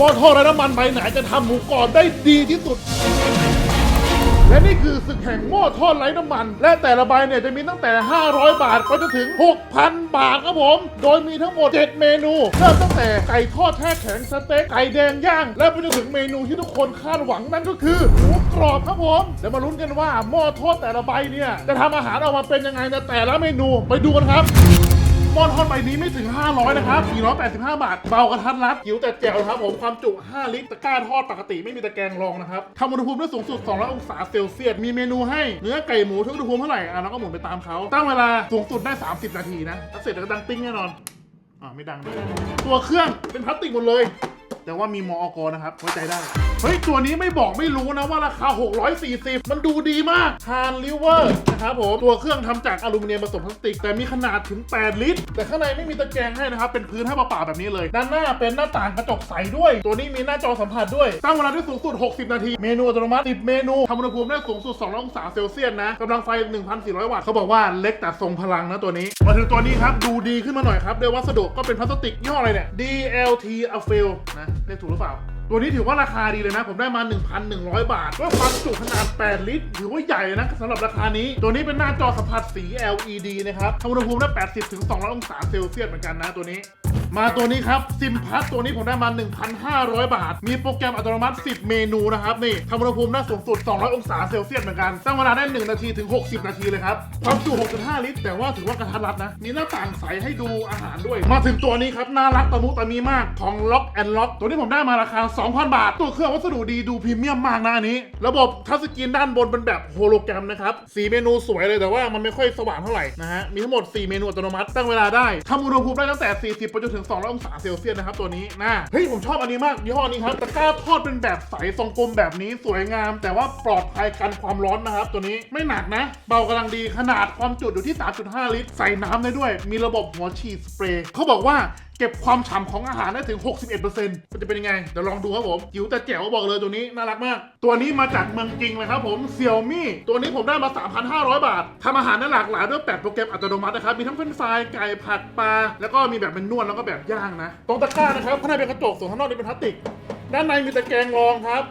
หม้อทอดไร้น้ำมันใบไหนจะทำหมูกรอบได้ดีที่สุด และนี่คือศึกแห่งหม้อทอดไร้น้ำมัน และแต่ละใบเนี่ยจะมีตั้งแต่ 500 บาทไปจนถึง 6,000 บาทครับผม โดยมีทั้งหมด 7 เมนูเริ่มตั้งแต่ไก่ทอดแช่แข็งสเต็กไก่แดงย่าง และไปจนถึงเมนูที่ทุกคนคาดหวังนั่นก็คือหมูกรอบครับผมเดี๋ยวมาลุ้นกันว่าหม้อทอดแต่ละใบเนี่ยจะทำอาหารออกมาเป็นยังไงในแต่ละเมนูไปดูกันครับ หม้อทอดใบนี้ไม่ถึง 500 นะครับ485 บาท เบากระทัดรัดหิวแต่แจ่วครับผมความจุ 5 ลิตรตะกร้าทอดปกติไม่มีตะแกรงรองนะครับทำอุณหภูมิได้สูงสุด 200 องศาเซลเซียส มีเมนูให้เนื้อไก่หมูทุกอุณหภูมิเท่าไหร่อะเราก็หมุนไปตามเขาตั้งเวลาสูงสุดได้ 30 นาทีนะถ้าเสร็จแล้วก็ดังติ้งแน่นอนอ่าไม่ดังด้วยตัวเครื่องเป็นพลาสติกหมดเลย แต่ว่ามีมอกนะครับไว้ใจได้ เฮ้ย ตัวนี้ไม่บอกไม่รู้นะว่าราคา 640 มันดูดีมากฮานลิเวอร์นะครับผม ตัวเครื่องทำจากอลูมิเนียมผสมพลาสติก แต่มีขนาดถึง 8 ลิตร แต่ข้างในไม่มีตะแกรงให้นะครับ เป็นพื้นให้เปล่าๆแบบนี้เลย ด้านหน้าเป็นหน้าต่างกระจกใสด้วย ตัวนี้มีหน้าจอสัมผัสด้วย ตั้งเวลาได้สูงสุด 60 นาที เมนูอัตโนมัติ10เมนูทำอุณหภูมิได้สูงสุด200องศาเซลเซียสนะกำลังไฟ 1,400 วัตต์เขาบอกว่าเล็กแต่ทรงพลังนะตัวนี้ มาถึงตัวนี้ครับดูดีขึ้นมาหน่อยครับด้วยวัสดุก็เป็นพลาสติกย่ออะไรเนี่ย DLT a f i l นะเรียกถูกหรือเปล่า ตัวนี้ถือว่าราคาดีเลยนะ ผมได้มา 1,100 บาทด้วยความจุขนาด 8 ลิตร ถือว่าใหญ่นะสำหรับราคานี้ ตัวนี้เป็นหน้าจอสัมผัสสี LED นะครับทำอุณหภูมิได้ 80ถึง200 องศาเซลเซียสเหมือนกันนะตัวนี้ มาตัวนี้ครับซิมพัทตัวนี้ผมได้มา 1,500 บาท มีโปรแกรมอัตโนมัติ 10 เมนูนะครับนี่ทำอุณหภูมิได้สูงสุด 200 องศาเซลเซียสเหมือนกัน ตั้งเวลาได้ 1 นาทีถึง 60 นาทีเลยครับ ความจุ 6.5 ลิตร แต่ว่าถือว่ากระทัดรัดนะ มีหน้าต่างใสให้ดูอาหารด้วย มาถึงตัวนี้ครับ น่ารักตะมุตะมีมากของ Lock and Lock ตัวนี้ผมได้มาราคา 2,000 บาท ตัวเครื่องวัสดุดีดูพรีเมียมมากนะอันนี้ ระบบทัชสกรีนด้านบนเป็นแบบโฮโลแกรมนะครับสีเมนูสวยเลยแต่ว่ามันไม่ค่อยสว่างเท่าไหร่นะฮะมีทั้งหมด 4 เมนูอัตโนมัติตั้งเวลาได้ทำอุณหภูมิได้ตั้งแต่ 40ไปจนถึง200องศาเซลเซียสนะครับตัวนี้นะเฮ้ยผมชอบอันนี้มากยี่ห้อนี้ครับตะกร้าทอดเป็นแบบใสทรงกลมแบบนี้สวยงาม แต่ว่าปลอดภัยกันความร้อนนะครับ ตัวนี้ไม่หนักนะ เบากำลังดีขนาดความจุอยู่ที่ 3.5 ลิตร ใส่น้ำได้ด้วย มีระบบหัวฉีดสเปรย์เขาบอกว่า เก็บความฉ่ำของอาหารได้ถึง 61%มันจะเป็นยังไง เดี๋ยวลองดูครับผมจิ๋วแต่แจ๋วบอกเลยตัวนี้น่ารักมาก ตัวนี้มาจากเมืองจริงเลยครับผมเซี่ยมี่ตัวนี้ผมได้มา 3,500 บาททำอาหารได้หลากหลายด้วย8โปรแกรมอัตโนมัตินะครับมีทั้งเฟรนฟรายไก่ผัดปลาแล้วก็มีแบบเป็นนวดแล้วก็แบบย่างนะตรงตะกร้านะครับข้างในเป็นกระจกส่วนข้างนอกนี่เป็นพลาสติก ด้านในมีตะแกรงรองครับ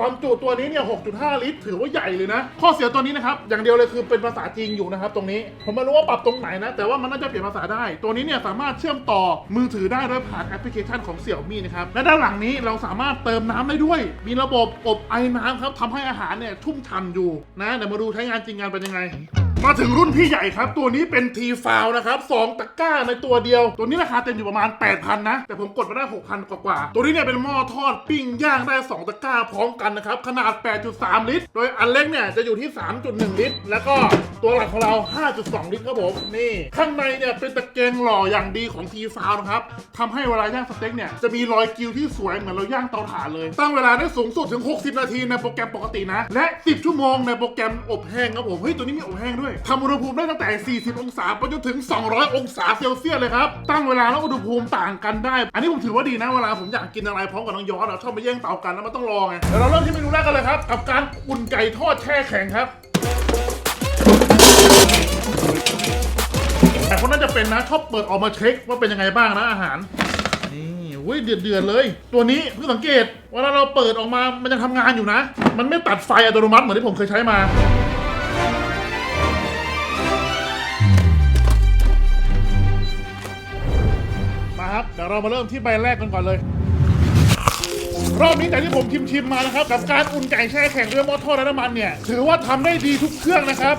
ความจุตัวนี้เนี่ย 6.5 ลิตร ถือว่าใหญ่เลยนะ ข้อเสียตัวนี้นะครับ อย่างเดียวเลยคือเป็นภาษาจีนอยู่นะครับ ตรงนี้ ผมไม่รู้ว่าปรับตรงไหนนะ แต่ว่ามันน่าจะเปลี่ยนภาษาได้ ตัวนี้เนี่ยสามารถเชื่อมต่อมือถือได้ด้วยผ่านแอปพลิเคชันของเสี่ยวมี่นะครับ และด้านหลังนี้เราสามารถเติมน้ำได้ด้วย มีระบบอบไอน้ำครับทำให้อาหารเนี่ยชุ่มฉ่าอยู่นะ เดี๋ยวมาดูใช้งานจริงงานเป็นยังไง มาถึงรุ่นพี่ใหญ่ครับ ตัวนี้เป็นทีฟาวนะครับ2ตะกร้าในตัวเดียว ตัวนี้ราคาเต็มอยู่ประมาณ 8,000 นะ แต่ผมกดมาได้ 6,000 กว่าๆตัวนี้เนี่ยเป็นหม้อทอดปิ้งย่างได้ 2 ตะกร้าพร้อมกันนะครับ ขนาด 8.3 ลิตร โดยอันเล็กเนี่ยจะอยู่ที่ 3.1 ลิตร แล้วก็ตัวหลักของเรา 5.2 ลิตรครับผมนี่ข้างในเนี่ยเป็นตะเกียงหล่ออย่างดีของทีฟาวนะครับทำให้เวลาย่างสเต็กเนี่ยจะมีรอยกิวที่สวยเหมือนเราย่างเตาถ่านเลย ตั้งเวลาได้สูงสุดถึง 60 นาทีในโปรแกรมปกตินะ และ 10 ชั่วโมงในโปรแกรมอบแห้งครับผมเฮ้ยตัวนี้มีอบแห้งด้วยทำอุณหภูมิได้ตั้งแต่ 40 องศาไปจนถึง 200 องศาเซลเซียสเลยครับ ตั้งเวลาแล้วอุณหภูมิต่างกันได้ อันนี้ผมถือว่าดีนะเวลาผมอยากกินอะไรพร้อมกับน้องยอดเราชอบไปแย่งเตากันแล้วมันต้องรอไงเดี๋ยวเราเริ่มที่เมนูแรกกันเลยครับ กับการอุ่นไก่ทอดแช่แข็งครับแต่คนน่าจะเป็นนะชอบเปิดออกมาเช็คว่าเป็นยังไงบ้างนะอาหารนี่อุ้ยเดือดเดือดเลย ตัวนี้เพิ่งสังเกตเวลาเราเปิดออกมามันยังทำงานอยู่นะ มันไม่ตัดไฟอัตโนมัติเหมือนที่ผมเคยใช้มา มาครับ เดี๋ยวเรามาเริ่มที่ใบแรกกันก่อนเลย รอบนี้แต่ที่ผมชิมๆมานะครับ กับการอุ่นไก่แช่แข็งด้วยหม้อทอดและน้ำมันเนี่ย ถือว่าทำได้ดีทุกเครื่องนะครับ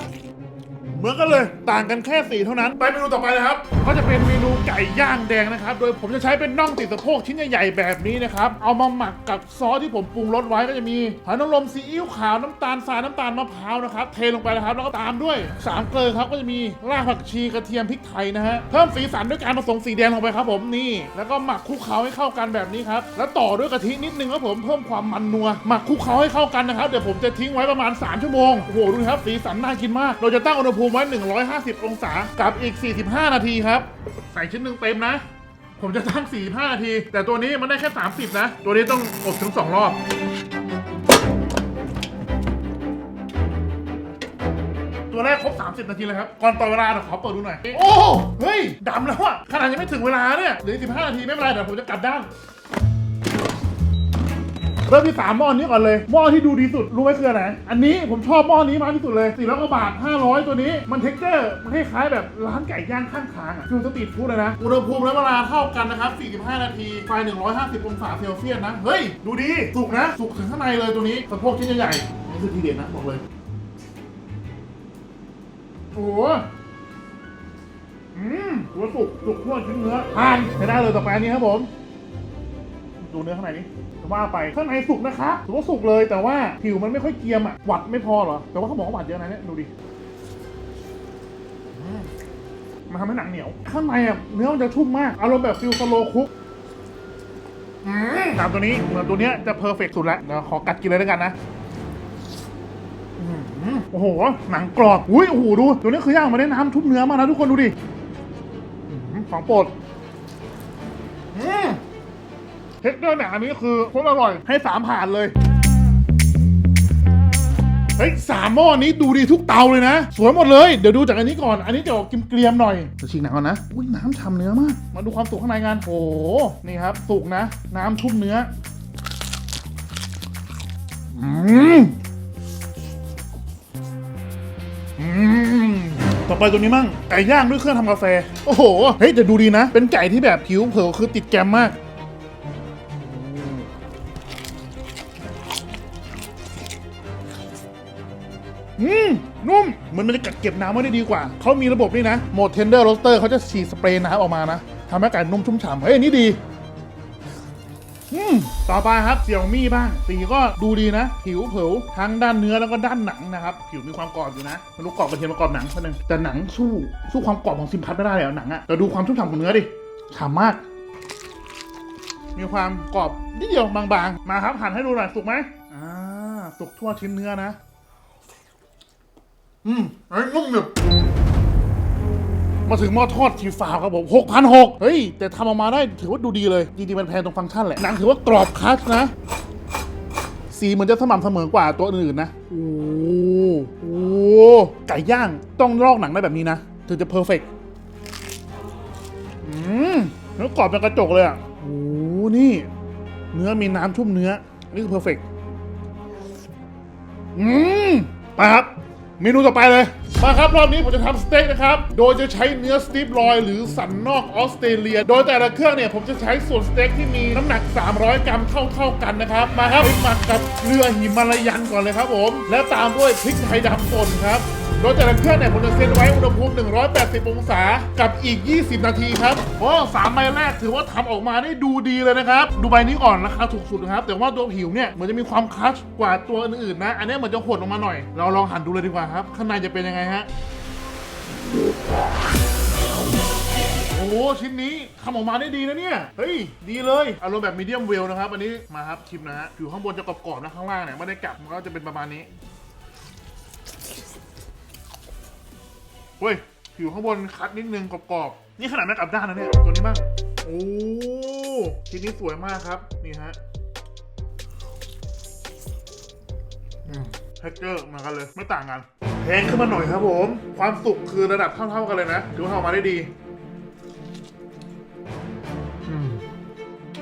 เหมือนกันเลยต่างกันแค่สีเท่านั้น ไปเมนูต่อไปนะครับ ก็จะเป็นเมนูไก่ย่างแดงนะครับ โดยผมจะใช้เป็นน่องติดสะโพกชิ้นใหญ่ๆแบบนี้นะครับ เอามาหมักกับซอสที่ผมปรุงรสไว้ก็จะมีหอยนางรมซีอิ๊วขาวน้ำตาลทรายน้ำตาลมะพร้าวนะครับ เทลงไปนะครับ แล้วก็ตามด้วยสามเกลือครับก็จะมีรากผักชีกระเทียมพริกไทยนะฮะเพิ่มสีสันด้วยการผสมสีแดงลงไปครับผมนี่แล้วก็หมักคลุกเคล้าให้เข้ากันแบบนี้ครับแล้วต่อด้วยกะทินิดนึงครับผมเพิ่มความมันนัวหมักคลุกเคล้าให้เข้ากันนะครับเดี๋ยวผมจะทิ้งไว้ประมาณ 3 ชั่วโมงโอ้โหดูนะครับสีสันน่ากินมาก เราจะตั้งอุณหภูมิไว้ 150 องศากับอีก 45 นาทีครับ ใส่ชิ้นหนึ่งเต็มนะ ผมจะตั้ง 45 นาที แต่ตัวนี้มันได้แค่ 30 นะ ตัวนี้ต้องอบถึง 2 รอบตัวแรกครบ 30 นาทีเลยครับ ก่อนต่อเวลาเดี๋ยวขอเปิดดูหน่อย โอ้ เฮ้ย ดำแล้วอะขนาดยังไม่ถึงเวลาเนี่ย เหลือ15 นาทีไม่เป็นไรเดี๋ยวผมจะกลับด้าน เริ่มที่สามหม้อนี้ก่อนเลยหม้อที่ดูดีสุดรู้ไหมคืออะไรอันนี้ผมชอบหม้อนี้มากที่สุดเลยสี่ร้อยกว่าบาท500ตัวนี้มันเท็กเจอร์มันคล้ายๆแบบร้านไก่ย่างข้างทางอะฟิลสตรีทฟู้ดเลยนะอุณหภูมิและเวลาเท่ากันนะครับ45 นาทีไฟ150 องศาเซลเซียสนะเฮ้ยดูดีสุกนะสุกถึงข้างในเลยตัวนี้สะโพกชิ้นใหญ่ๆนี่คือทีเด็ดนะบอกเลยโอ้โหอืมตัวสุกสุกทั่วชิ้นเนื้อทานใช้ได้เลยต่อไปอันนี้ครับผม ดูเนื้อข้างในนี้ ว่าไปข้างในสุกนะครับถือว่าสุกเลยแต่ว่าผิวมันไม่ค่อยเกรียมอะหวัดไม่พอเหรอ แต่ว่าเขาบอกว่าหวัดเยอะนะเนี่ยดูดิอืมมันทำให้หนังเหนียว ข้างในอะเนื้อมันจะชุ่มมากอารมณ์แบบฟิลสโลคุกตามตัวนี้เหมือนตัวเนี้ยจะเพอร์เฟกสุดแล้วเดี๋ยวขอกัดกินเลยแล้วกันนะอื้อหือโอ้โห หนังกรอบ อุ้ย โอ้โห ดู ตัวนี้คือย่างมาได้น้ำทุบเนื้อมานะทุกคนดูดิอื้อหือของโปรดอืม เทคเจอร์หนังอันนี้คือโคตรอร่อยให้สามผ่านเลย เฮ้ยสามหม้อนี้ดูดีทุกเตาเลยนะ สวยหมดเลย เดี๋ยวดูจากอันนี้ก่อน อันนี้จะออกเกรียมๆหน่อยจะฉีกหนังก่อนนะ อุ้ยน้ำฉ่ำเนื้อมาก มาดูความสุกข้างในกัน โอ้โห นี่ครับ สุกนะ น้ำชุ่มเนื้อ อืมอืมต่อไปตัวนี้มั่งไก่ย่างด้วยเครื่องทำกาแฟ โอ้โห เฮ้ยแต่ดูดีนะ เป็นไก่ที่แบบผิวเผลอคือติดแกรมมาก มันมันจะกัดเก็บน้ำไว้ได้ดีกว่า เขามีระบบนี่นะโหมด tender roaster เขาจะฉีดสเปรย์น้ำออกมานะทำให้ไก่นุ่มชุ่มฉ่ำเฮ้ยนี่ดีอืมต่อไปครับเสี่ยวมี่บ้างสีก็ดูดีนะ ผิวเผาทั้งด้านเนื้อแล้วก็ด้านหนังนะครับ ผิวมีความกรอบอยู่นะมันรู้กรอบกระเทียมมากรอบหนังเท่านึงแต่หนังสู้สู้ความกรอบของซิมพัทไม่ได้เลยหนังอะแต่ดูความชุ่มฉ่ำของเนื้อดิฉ่ำมาก มีความกรอบนิดเดียวบางๆ มาครับหั่นให้ดูหน่อยสุกไหมอ่าสุกทั่วชิ้นเนื้อนะ อืมไอ้นุ่มหนึบมาถึงหม้อทอดทีฟาครับผม6,600เฮ้ย แต่ทำออกมาได้ถือว่าดูดีเลย จริงๆ มันแพงตรงฟังก์ชันแหละ หนังถือว่ากรอบคัสนะ สีเหมือนจะสม่ำเสมอกว่าตัวอื่นๆนะ โอ้โหไก่ย่างต้องลอกหนังได้แบบนี้นะ ถึงจะเพอร์เฟกต์อืมเนื้อกรอบเป็นกระจกเลยอะโอ้โหนี่ เนื้อมีน้ำชุ่มเนื้อ นี่คือเพอร์เฟกต์อืม ไปครับ เมนูต่อไปเลย มาครับรอบนี้ผมจะทำสเต็กนะครับ โดยจะใช้เนื้อสตีฟลอยหรือสันนอกออสเตรเลีย โดยแต่ละเครื่องเนี่ยผมจะใช้ส่วนสเต็กที่มีน้ำหนัก 300 กรัมเท่าๆกันนะครับ มาครับหมักกับเกลือหิมาลายันก่อนเลยครับผม และตามด้วยพริกไทยดำป่นครับ โดยแต่ละเครื่องเนี่ยผมจะเซตไว้อุณหภูมิ 180 องศา กับอีก 20 นาทีครับ โอ้สามใบแรกถือว่าทำออกมาได้ดูดีเลยนะครับ ดูใบนี้ก่อนราคาถูกสุดนะครับ แต่ว่าตัวผิวเนี่ยเหมือนจะมีความคลัชกว่าตัวอื่นๆนะ อันนี้เหมือนจะหดลงมาหน่อย เราลองหั่นดูเลยดีกว่าครับ ข้างในจะเป็นยังไงฮะ โอ้โหชิ้นนี้ทำออกมาได้ดีนะเนี่ย เฮ้ย ดีเลย อารมณ์แบบมีเดียมเวลนะครับ อันนี้มาครับชิมนะฮะ ผิวข้างบนจะกรอบๆนะข้างล่างเนี่ยไม่ได้กลับมันก็จะเป็นประมาณนี้ เฮ้ย ผิวข้างบนคัดนิดนึงกรอบๆ นี่ขนาดไม่กลับด้านนะเนี่ย ตัวนี้บ้าง โอ้ชิ้นนี้สวยมากครับ นี่ฮะเทคเจอร์มือนกันเลย ไม่ต่างกันแพงขึ้นมาหน่อยครับผม ความสุกคือระดับเท่าๆกันเลยนะ ถือว่าทำออกมาได้ดี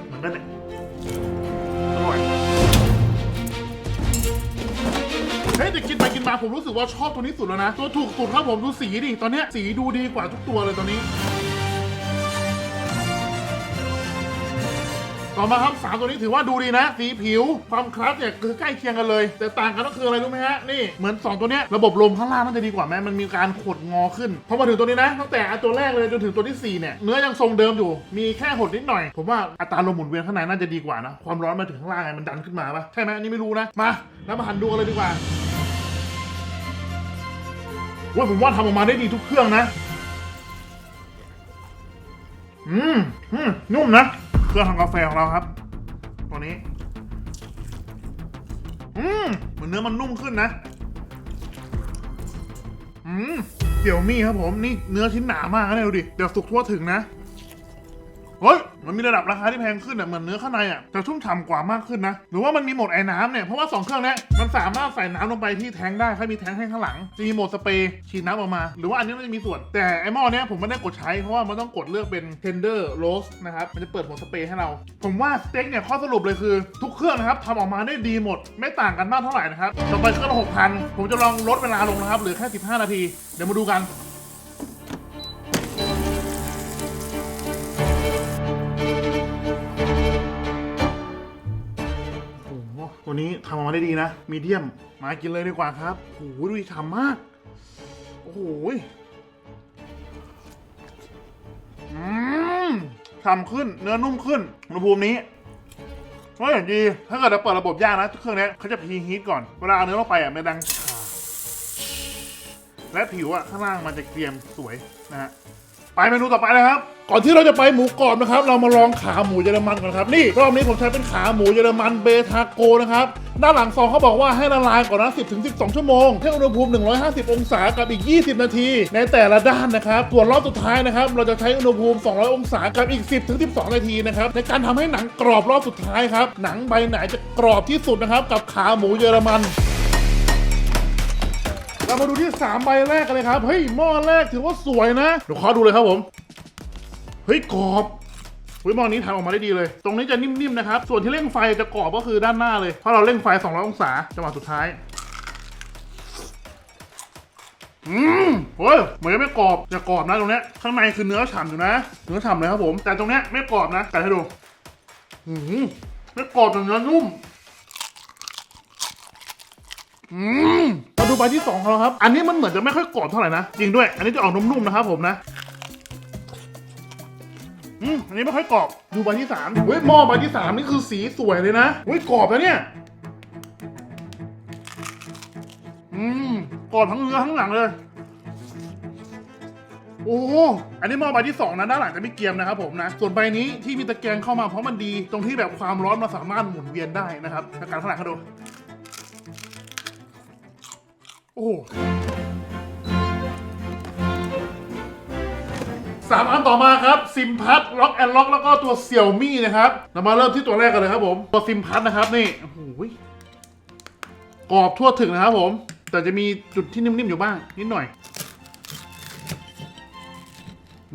เหมือนกันเนี่ย แต่ผมรู้สึกว่าชอบตัวนี้สุดแล้วนะ ตัวถูกสุดครับผมดูสีดิตอนเนี้ยสีดูดีกว่าทุกตัวเลยตอนนี้ ต่อมาครับสามตัวนี้ถือว่าดูดีนะ สีผิวความคลัสเนี่ยคือใกล้เคียงกันเลย แต่ต่างกันก็คืออะไรรู้ไหมฮะนี่เหมือน 2 ตัวเนี้ยระบบลมข้างล่างน่าจะดีกว่าไหมมันมีการขดงอขึ้นพอมาถึงตัวนี้นะตั้งแต่อันตัวแรกเลยจนถึงตัวที่4เนี่ยเนื้อยังทรงเดิมอยู่มีแค่หดนิดหน่อย ผมว่าอัตราลมหมุนเวียนข้างในน่าจะดีกว่านะความร้อนมาถึงข้างล่างไงมันดันขึ้นมาปะใช่ไหมอันนี้ไม่รู้นะมาแล้วมาหันดูกันเลยดีกว่า ว่าผมว่าทำออกมาได้ดีทุกเครื่องนะ อืมอืมนุ่มนะ เครื่องทำกาแฟของเราครับ ตัวนี้ อืมเหมือนเนื้อมันนุ่มขึ้นนะ อืมเสี่ยวมี่ครับผม นี่เนื้อชิ้นหนามากนะเนี่ยดูดิ เดี๋ยวสุกทั่วถึงนะ เฮ้ย มันมีระดับราคาที่แพงขึ้นอะเหมือนเนื้อข้างในอะจะชุ่มฉ่ำกว่ามากขึ้นนะ หรือว่ามันมีโหมดไอ้น้ำเนี่ย เพราะว่า 2 เครื่องเนี้ยมันสามารถใส่น้ำลงไปที่แทงได้ถ้ามีแทงให้ข้างหลังจะมีโหมดสเปรย์ฉีดน้ำออกมา หรือว่าอันนี้มันจะมีส่วน แต่ไอ้หม้อเนี้ยผมไม่ได้กดใช้เพราะว่ามันต้องกดเลือกเป็น tender roast นะครับมันจะเปิดโหมดสเปรย์ให้เรา ผมว่าสเต็กเนี่ยข้อสรุปเลยคือทุกเครื่องนะครับทำออกมาได้ดีหมด ไม่ต่างกันมากเท่าไหร่นะครับต่อไปเครื่องละหกพันผมจะลองลดเวลาลงนะครับเหลือแค่ 15 นาที เดี๋ยวมาดูกัน ตัวนี้ทำออกมาได้ดีนะ มีเดียม มากินเลยดีกว่าครับโอ้โหดูดิฉ่ำมาก โอ้โหอืมฉ่ำขึ้น เนื้อนุ่มขึ้น อุณหภูมินี้เฮ้ยดี ถ้าเกิดเราเปิดระบบย่างนะ เครื่องนี้เขาจะพรีฮีทก่อน เวลาเอาเนื้อลงไปอะมันดังชาและผิวอะข้างล่างมันจะเกรียมสวยนะฮะ ไปเมนูต่อไปเลยครับ ก่อนที่เราจะไปหมูกรอบนะครับ เรามาลองขาหมูเยอรมันก่อนครับ นี่รอบนี้ผมใช้เป็นขาหมูเยอรมันเบทาโกนะครับ ด้านหลังซองเขาบอกว่าให้ละลายก่อนนะ10ถึง12 ชั่วโมงที่อุณหภูมิ 150 องศากับอีก 20 นาที ในแต่ละด้านนะครับส่วนรอบสุดท้ายนะครับ เราจะใช้อุณหภูมิ 200 องศากับอีก 10ถึง12 นาทีนะครับ ในการทำให้หนังกรอบรอบสุดท้ายครับ หนังใบไหนจะกรอบที่สุดนะครับ กับขาหมูเยอรมัน เรามาดูที่ 3 ใบแรกกันเลยครับ เฮ้ย หม้อแรกถือว่าสวยนะเดี๋ยวขอดูเลยครับผม เฮ้ยกรอบเฮ้ยหม้อนี้ทำออกมาได้ดีเลย ตรงนี้จะนิ่มๆนะครับ ส่วนที่เร่งไฟจะกรอบก็คือด้านหน้าเลย เพราะเราเร่งไฟ 200 องศาจังหวะสุดท้าย อืมเฮ้ยเหมือนไม่กรอบ จะกรอบนะตรงเนี้ย ข้างในคือเนื้อฉ่ำอยู่นะ เนื้อฉ่ำเลยครับผม แต่ตรงเนี้ยไม่กรอบนะกัดให้ดู อืมไม่กรอบแต่เนื้อนุ่ม อืมมาดูใบที่สองของเราครับ อันนี้มันเหมือนจะไม่ค่อยกรอบเท่าไหร่นะ จริงด้วย อันนี้จะออกนุ่มๆนะครับผมนะ อืม อันนี้ไม่ค่อยกรอบ ดูใบที่สามเฮ้ย หม้อใบที่สามนี่คือสีสวยเลยนะ เฮ้ย กรอบแล้วเนี่ย อืม กรอบทั้งเนื้อทั้งหนังเลย โอ้ อันนี้หม้อใบที่สองนะ ด้านหลังจะไม่เกรียมนะครับผมนะ ส่วนใบนี้ที่มีตะแกรงเข้ามาเพราะมันดี ตรงที่แบบความร้อนมันสามารถหมุนเวียนได้นะครับอาการข้างหลังเขาดู โอ้โหสามอันต่อมาครับซิมพัทล็อกแอนล็อกแล้วก็ตัวเสี่ยวมี่นะครับเรามาเริ่มที่ตัวแรกกันเลยครับผมตัวซิมพัทนะครับนี่โอ้โหกรอบทั่วถึงนะครับผม แต่จะมีจุดที่นิ่มๆอยู่บ้าง นิดหน่อย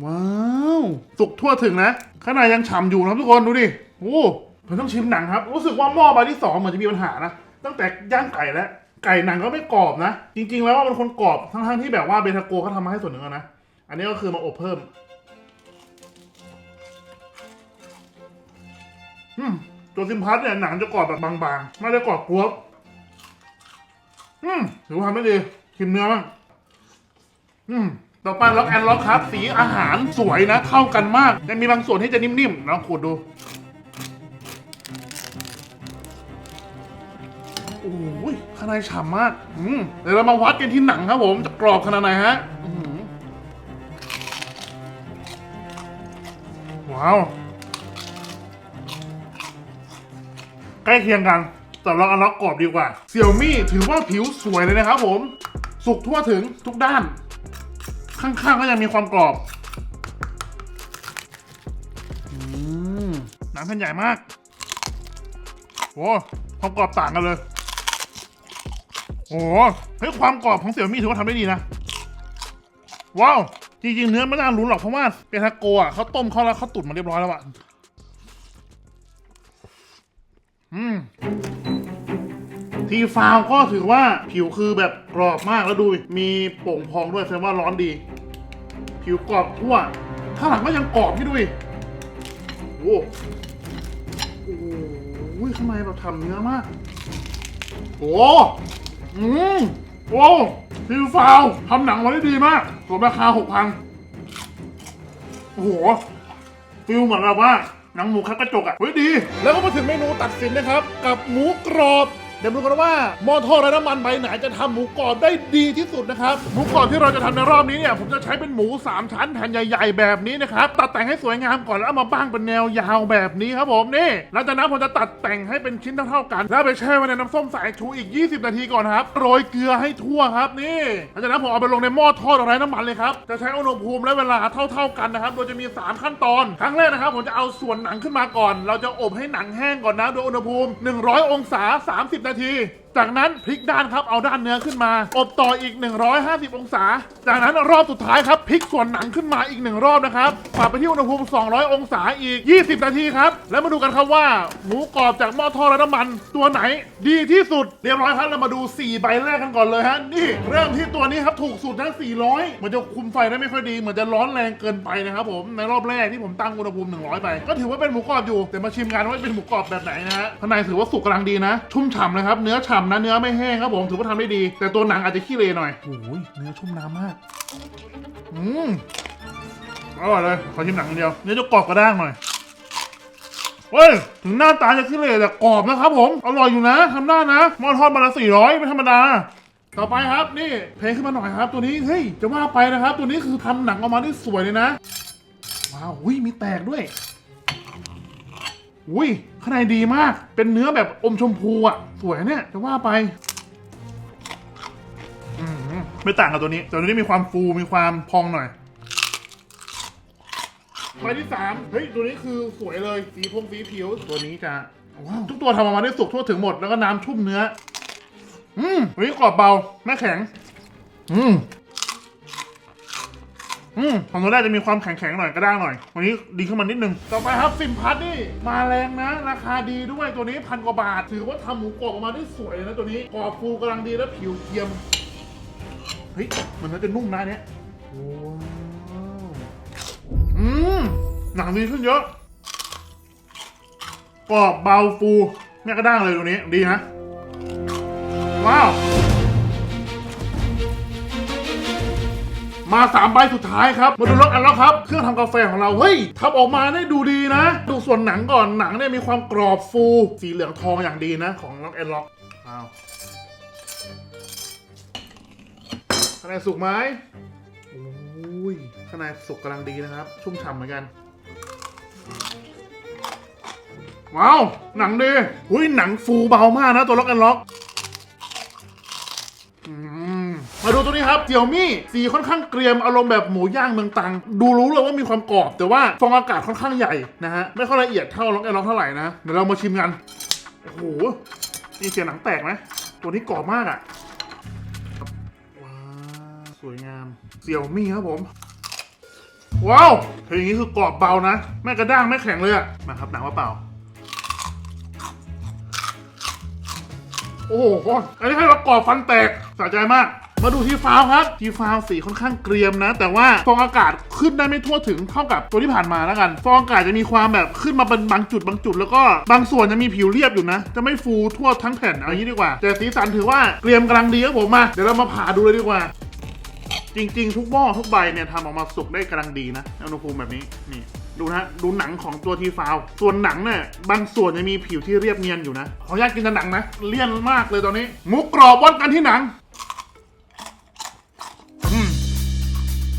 ว้าวสุกทั่วถึงนะข้างในยังฉ่ำอยู่นะทุกคนดูดิโอ้ผมต้องชิมหนังครับ รู้สึกว่าหม้อใบที่สองเหมือนจะมีปัญหานะตั้งแต่ย่างไก่แล้ว ไก่หนังก็ไม่กรอบนะ จริง ๆ แล้วว่ามันคนกรอบทั้งๆที่แบบว่าเบทาโกเขาทำมาให้ส่วนหนึ่งแล้วนะ อันนี้ก็คือมาอบเพิ่ม อืมตัวซิมพัสเนี่ยหนังจะกรอบแบบบางๆ ไม่ได้กรอบกรวบอืมถือว่าทำได้ดีชิมเนื้อบ้างอืมต่อไปล็อกแอนล็อกครับ สีอาหารสวยนะ เข้ากันมากยังมีบางส่วนที่จะนิ่มๆลองขูดดู โอ้ยข้างในฉ่ำมาก อืมเดี๋ยวเรามาวัดกันที่หนังครับผมจะกรอบขนาดไหนฮะว้าวใกล้เคียงกัน แต่เราอันล็อกกรอบดีกว่าเสี่ยวมี่ถือว่าผิวสวยเลยนะครับผม สุกทั่วถึงทุกด้าน ข้างๆก็ยังมีความกรอบอืมหนังแผ่นใหญ่มากโอ้ความกรอบต่างกันเลย โอ้เฮ้ยความกรอบของเสี่ยวมี่ถือว่าทำได้ดีนะ ว้าว จริงๆ เนื้อไม่น่ารู้นหรอกเพราะว่าเป็นทาโกะเขาต้มเขาแล้วเขาตุ๋นมาเรียบร้อยแล้วอะอืมทีฟาวก็ถือว่าผิวคือแบบกรอบมากแล้วดูมีโป่งพองด้วยแสดงว่าร้อนดี ผิวกรอบทั่วข้างหลังก็ยังกรอบพี่ด้วยโอ้โหโอ้โหข้างในแบบทำเนื้อมาก โอ้ อืมโอ้ฟิลฟาวทำหนังมาได้ดีมากสมราคาหกพันโอ้โหฟิลเหมือนแบบว่าหนังหมูคัดกระจกอะเฮ้ยดี แล้วก็มาถึงเมนูตัดสินนะครับ กับหมูกรอบ เดี๋ยวมาดูกันว่าหม้อทอดไร้น้ำมันใบไหนจะทำหมูกรอบได้ดีที่สุดนะครับหมูกรอบที่เราจะทำในรอบนี้เนี่ยผมจะใช้เป็นหมูสามชั้นแผ่นใหญ่ ๆ แบบนี้นะครับตัดแต่งให้สวยงามก่อนแล้วเอามาบ้างเป็นแนวยาวแบบนี้ครับผมนี่หลังจากนั้นผมจะตัดแต่งให้เป็นชิ้นเท่าๆกัน แล้วไปแช่ไว้ในน้ำส้มสายชูอีก 20 นาทีก่อนครับโรยเกลือให้ทั่วครับนี่หลังจากนั้นผมเอาไปลงในหม้อทอดไร้น้ำมันเลยครับจะใช้อุณหภูมิและเวลาเท่า ๆกันนะครับโดยจะมี 3 ขั้นตอน ครั้งแรกนะครับผมจะเอาส่วนหนังขึ้นมาก่อน เราจะอบให้หนังแห้งก่อนนะโดยอุณหภูมิ 100 องศา 30นาที จากนั้นพลิกด้านครับเอาด้านเนื้อขึ้นมา อบต่ออีก 150 องศา จากนั้นรอบสุดท้ายครับพลิกส่วนหนังขึ้นมาอีกหนึ่งรอบนะครับปรับไปที่อุณหภูมิ 200 องศาอีก 20 นาทีครับ แล้วมาดูกันครับว่าหมูกรอบจากหม้อทอดไร้น้ำมัน ตัวไหนดีที่สุดเรียบร้อยครับเรามาดู 4 ใบแรกกันก่อนเลยฮะนี่เริ่มที่ตัวนี้ครับถูกสุดทั้ง 400เหมือนจะคุมไฟได้ไม่ค่อยดีเหมือนจะร้อนแรงเกินไปนะครับผมในรอบแรกที่ผมตั้งอุณหภูมิ 100 ไป ก็ถือว่าเป็นหมูกรอบอยู่แต่มาชิมกันว่าเป็นหมูกรอบแบบไหนนะฮะข้างในถือว่าสุกกำลังดีนะ ชุ่มฉ่ำนะครับเนื้อฉ่ำนะเนื้อไม่แห้งครับผมถือว่าทำได้ดี แต่ตัวหนังอาจจะขี้เลหน่อยโอ้ยเนื้อชุ่มน้ำมาก อืมอร่อยเลยขอชิมหนังอย่างเดียวเนื้อจะกรอบกระด้างหน่อยเฮ้ย ถึงหน้าตาจะขี้เหร่แต่กรอบนะครับผม อร่อยอยู่นะทำได้นะหม้อทอดมาละสี่ร้อยไม่ธรรมดาต่อไปครับนี่เพลงขึ้นมาหน่อยครับ ตัวนี้เฮ้ยจะว่าไปนะครับ ตัวนี้คือทำหนังออกมาได้สวยเลยนะว้าวอุ้ยมีแตกด้วย อุ้ยข้างในดีมาก เป็นเนื้อแบบอมชมพูอะ สวยเนี่ย จะว่าไปไม่ต่างกับตัวนี้ ตัวนี้มีความฟูมีความพองหน่อยใบที่สามเฮ้ย ตัวนี้คือสวยเลย สีพงสีผิว ตัวนี้จะ ว้าว ทุกตัวทำออกมาได้สุกทั่วถึงหมด แล้วก็น้ำชุ่มเนื้อ อืมตัวนี้กรอบเบา ไม่แข็ง อืม อืมของตัวแรกจะมีความแข็งๆหน่อยกระด้างหน่อยวันนี้ดีขึ้นมานิดนึง ต่อไปครับซิมพัทนี่มาแรงนะ ราคาดีด้วยตัวนี้พันกว่าบาท ถือว่าทำหมูกรอบออกมาได้สวยเลยนะตัวนี้กรอบฟูกำลังดีและผิวเทียม เฮ้ยมันน่าจะนุ่มนะเนี้ยว้าวอืมหนังดีขึ้นเยอะกรอบเบาฟูไม่กระด้างเลยตัวนี้ดีนะว้าว มาสามใบสุดท้ายครับ มาดูล็อกอันล็อกครับ เครื่องทำกาแฟของเรา เฮ้ยทำออกมาได้ดูดีนะ ดูส่วนหนังก่อน หนังเนี่ยมีความกรอบฟู สีเหลืองทองอย่างดีนะ ของล็อกแอนล็อก อ้าวข้างในสุกไหมโอ้ยข้างในสุกกำลังดีนะครับ ชุ่มฉ่ำเหมือนกัน ว้าว หนังดีหุ้ยหนังฟูเบามากนะตัวล็อกแอนล็อก ครับเจียวมี่สีค่อนข้างเกรียมอารมณ์แบบหมูย่างเมืองตัง ดูรู้เลยว่ามีความกรอบ แต่ว่าฟองอากาศค่อนข้างใหญ่นะฮะไม่ค่อยละเอียดเท่าล็อกแอนล็อกเท่าไหร่นะเดี๋ยวเรามาชิมกันโอ้โหนี่เสียงหนังแตกไหมตัวนี้กรอบมากอะ่ะว้าสวยงามเสี่ยวมี่ครับผมว้าวถ้าอย่างนี้คือกรอบเบานะไม่กระด้างไม่แข็งเลยอะมาครับหนังว่าเปล่า โอ้โหอันนี้ให้ประกรอบฟันแตกสะใจมาก มาดูทีฟาวครับทีฟาวสีค่อนข้างเกรียมนะ แต่ว่าฟองอากาศขึ้นได้ไม่ทั่วถึงเท่ากับตัวที่ผ่านมาแล้วกัน ฟองอากาศจะมีความแบบขึ้นมาเป็นบางจุดบางจุด แล้วก็บางส่วนจะมีผิวเรียบอยู่นะ จะไม่ฟูทั่วทั้งแผ่นเอาอย่างนี้ดีกว่า แต่สีสันถือว่าเกรียมกำลังดีครับผมมาเดี๋ยวเรามาผ่าดูเลยดีกว่าจริง ๆ ทุกหม้อทุกใบเนี่ยทำออกมาสุกได้กำลังดีนะอุณหภูมิแบบนี้นี่ดูนะดูหนังของตัวทีฟาวส่วนหนังเนี่ยบางส่วนจะมีผิวที่เรียบเนียนอยู่นะขออนุญาตกินแต่หนังนะเลี่ยนมากเลยตอนนี้หมูกรอบวัดกันที่หนัง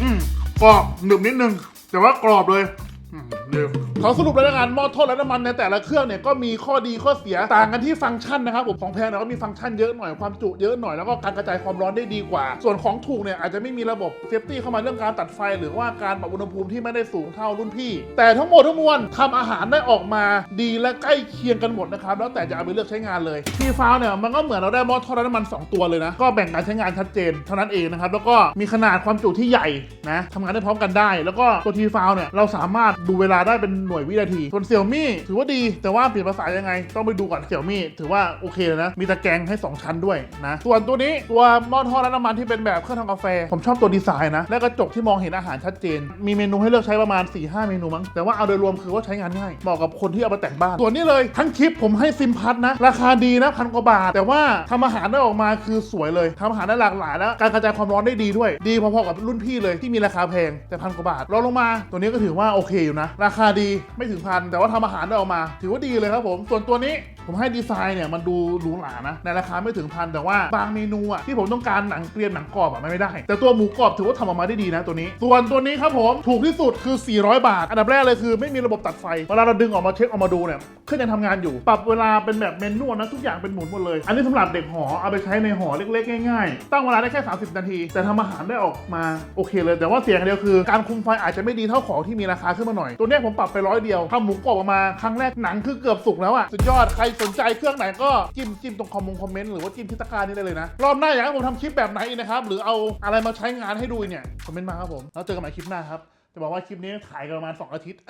อืมกรอบหนึบนิดนึง แต่ว่ากรอบเลย อืมเดี๋ยวขอสรุปเลยละกันหม้อทอดและน้ำมันในแต่ละเครื่องเนี่ยก็มีข้อดีข้อเสียต่างกันที่ฟังก์ชันนะครับผมของแพงเนี่ยก็มีฟังก์ชันเยอะหน่อยความจุเยอะหน่อยแล้วก็การกระจายความร้อนได้ดีกว่า ส่วนของถูกเนี่ยอาจจะไม่มีระบบเซฟตี้เข้ามาเรื่องการตัดไฟ หรือว่าการปรับอุณหภูมิที่ไม่ได้สูงเท่ารุ่นพี่ แต่ทั้งหมดทั้งมวลทำอาหารได้ออกมาดีและใกล้เคียงกันหมดนะครับแล้วแต่จะเอาไปเลือกใช้งานเลยทีฟาวเนี่ยมันก็เหมือนเราได้หม้อทอดและน้ำมันสองตัวเลยนะก็แบ่งการใช้งานชัดเจนเท่านั้นเองนะครับแล้วก็มีขนาดความจุที่ใหญ่นะทำงานได้พร้อมกันได้ แล้วก็ตัวทีฟาวเนี่ยเราสามารถดูเวลาได้เป็นหน่วยวินาทีส่วนเสี่ยวมี่ถือว่าดีแต่ว่าเปลี่ยนภาษายังไง ต้องไปดูก่อนเสี่ยวมี่ถือว่าโอเคเลยนะ มีตะแกรงให้ 2 ชั้นด้วยนะ ส่วนตัวนี้ตัวหม้อทอดน้ำมันที่เป็นแบบเครื่องทำกาแฟ ผมชอบตัวดีไซน์นะ และกระจกที่มองเห็นอาหารชัดเจน มีเมนูให้เลือกใช้ประมาณ 4-5 เมนูมั้งแต่ว่าเอาโดยรวมคือว่าใช้งานง่ายเหมาะกับคนที่เอาไปแต่งบ้านส่วนนี้เลยทั้งคลิปผมให้ซิมพัทนะราคาดีนะพันกว่าบาท แต่ว่าทำอาหารได้ออกมาคือสวยเลยทำอาหารได้หลากหลายแล้วการกระจายความร้อนได้ดีด้วย ดีพอๆกับรุ่นพี่เลยที่มีราคาแพงแต่พันกว่าบาทรองลงมา ตัวนี้ก็ถือว่าโอเคอยู่นะ ราคาดีไม่ถึงพันแต่ว่าทำอาหารได้ออกมา ถือว่าดีเลยครับผม ส่วนตัวนี้ ผมให้ดีไซน์เนี่ยมันดูหรูหรานะในราคาไม่ถึงพันแต่ว่าบางเมนูอะที่ผมต้องการหนังเกรียมหนังกรอบอะมันไม่ได้ แต่ตัวหมูกรอบถือว่าทำออกมาได้ดีนะตัวนี้ ส่วนตัวนี้ครับผมถูกที่สุดคือ 400 บาท อันดับแรกเลยคือไม่มีระบบตัดไฟเวลาเราดึงออกมาเช็คออกมาดูเนี่ยเครื่องยังทำงานอยู่ ปรับเวลาเป็นแบบเมนนวลนะทุกอย่างเป็นหมุนหมดเลย อันนี้สำหรับเด็กหอเอาไปใช้ในหอเล็กๆ ง่ายๆ ตั้งเวลาได้แค่ 30 นาที แต่ทำอาหารได้ออกมาโอเคเลย แต่ว่าเสียงเดียวคือการคุมไฟอาจจะไม่ดีเท่าของที่มีราคาขึ้นมาหน่อย ตัวนี้ผมปรับไปร้อยเดียวทำหมูกรอบออกมาครั้งแรกหนังคือเกือบสุกแล้วอะสุดยอดใครสนใจเครื่องไหนก็จิ้มจิ้มตรงคอมมงคอมเมนต์หรือว่าจิ้มที่ตะกร้านี่ได้เลยนะ รอบหน้าอยากให้ผมทำคลิปแบบไหนนะครับ หรือเอาอะไรมาใช้งานให้ดูเนี่ย คอมเมนต์มาครับผม แล้วเจอกันใหม่คลิปหน้าครับ จะบอกว่าคลิปนี้ถ่ายกันประมาณสองอาทิตย์